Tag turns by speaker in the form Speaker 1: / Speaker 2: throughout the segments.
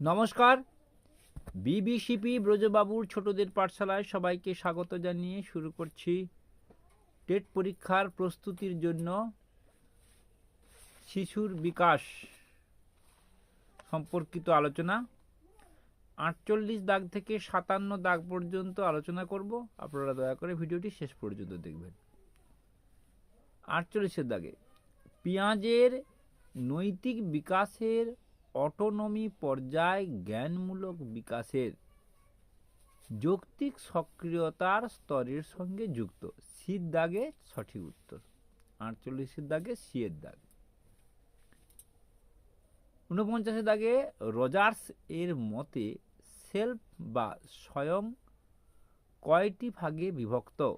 Speaker 1: নমস্কার। বিবিসিপি ব্রজবাবুর ছোটদের পাঠশালায় সবাইকে স্বাগত জানিয়ে শুরু করছি টেট পরীক্ষার প্রস্তুতির জন্য শিশুর বিকাশ সম্পর্কিত আলোচনা। আটচল্লিশ দাগ থেকে সাতান্ন দাগ পর্যন্ত আলোচনা করব। আপনারা দয়া করে ভিডিওটি শেষ পর্যন্ত দেখবেন। আটচল্লিশের দাগে, পেঁয়াজের নৈতিক বিকাশের অটোনমি পর্যায় জ্ঞানমূলক বিকাশের যৌক্তিক সক্রিয়তার স্তরের সঙ্গে যুক্ত। সির দাগে সঠিক উত্তর। আটচল্লিশের দাগে সিয়ের দাগ। ঊনপঞ্চাশের দাগে রজার্স এর মতে সেলফ বা স্বয়ং কয়টি ভাগে বিভক্ত?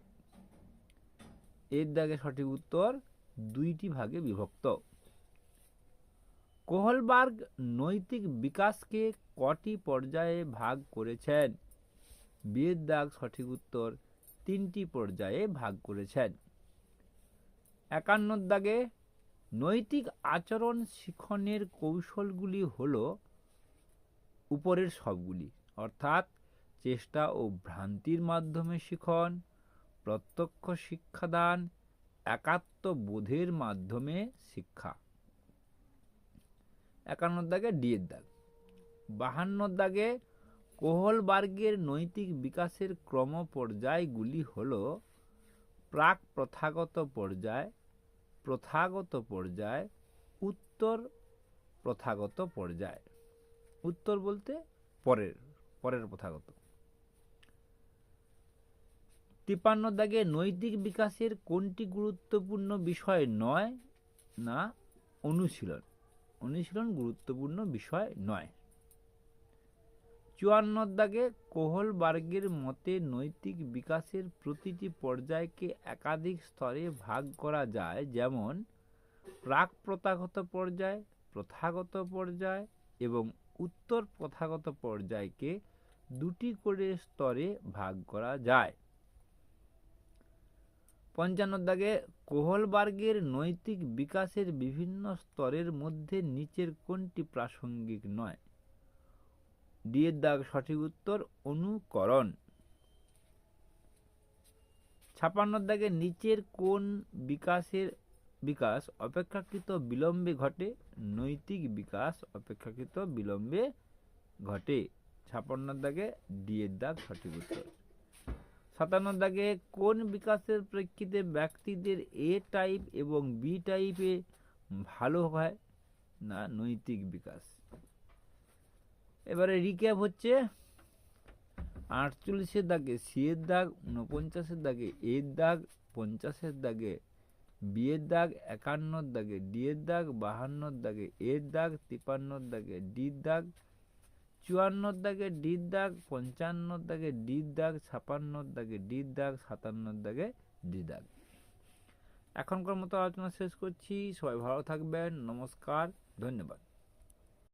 Speaker 1: এর দাগে সঠিক উত্তর দুইটি ভাগে বিভক্ত। কোহলবার্গ নৈতিক বিকাশকে কটি পর্যায়ে ভাগ করেছেন? বিয়ের দাগ সঠিক উত্তর, তিনটি পর্যায়ে ভাগ করেছেন। একান্ন দাগে নৈতিক আচরণ শিখনের কৌশলগুলি হল উপরের সবগুলি, অর্থাৎ চেষ্টা ও ভ্রান্তির মাধ্যমে শিখন, প্রত্যক্ষ শিক্ষাদান একাত্ম বোধের মাধ্যমে শিক্ষা। একান্ন দাগে ডিয়ের দাগ। বাহান্ন দাগে কোহলবার্গের নৈতিক বিকাশের ক্রম পর্যায়গুলি হল প্রাক প্রথাগত পর্যায় প্রথাগত পর্যায়, উত্তর প্রথাগত পর্যায়। উত্তর বলতে পরের পরের প্রথাগত। তিপান্ন দাগে নৈতিক বিকাশের কোনটি গুরুত্বপূর্ণ বিষয় নয় না অনুশীলন? অনুশীলন গুরুত্বপূর্ণ বিষয় নয়। চুয়ান্ন দাগে কোহলবার্গের মতে নৈতিক বিকাশের প্রতিটি পর্যায়কে একাধিক স্তরে ভাগ করা যায়, যেমন প্রাক প্রথাগত পর্যায় প্রথাগত পর্যায় এবং উত্তর প্রথাগত পর্যায়কে দুটি করে স্তরে ভাগ করা যায়। পঞ্চান্ন দাগে কোহলবার্গের নৈতিক বিকাশের বিভিন্ন স্তরের মধ্যে নিচের কোনটি প্রাসঙ্গিক নয়। ডিয়ের দাগ সঠিক উত্তর অনুকরণ। ছাপান্ন দাগে নিচের কোন বিকাশের বিকাশ অপেক্ষাকৃত বিলম্বে ঘটে, নৈতিক বিকাশ অপেক্ষাকৃত বিলম্বে ঘটে। ছাপান্ন দাগে ডিয়ের দাগ সঠিক উত্তর। সাতান্ন দাগে কোন বিকাশের প্রেক্ষিতে ব্যক্তিদের এ টাইপ এবং বি টাইপে ভালো হয়? না, নৈতিক বিকাশ। এবারে রিক্যাপ হচ্ছে আটচল্লিশের দাগে সিয়ের দাগ উনপঞ্চাশের দাগে এর দাগ, পঞ্চাশের দাগে বিয়ের দাগ, একান্নর দাগে ডিয়ের দাগ, বাহান্নর দাগে এর দাগ, তিপান্নর দাগে ডির দাগ চুয়ান্নর দাগে ডির দাগ, পঞ্চান্নর দাগে ডির দাগ, ছাপান্নর দাগে ডির দাগ, সাতান্নর দাগে ডি দাগ। এখনকার মতো আলোচনা শেষ করছি। সবাই ভালো থাকবেন। নমস্কার। ধন্যবাদ।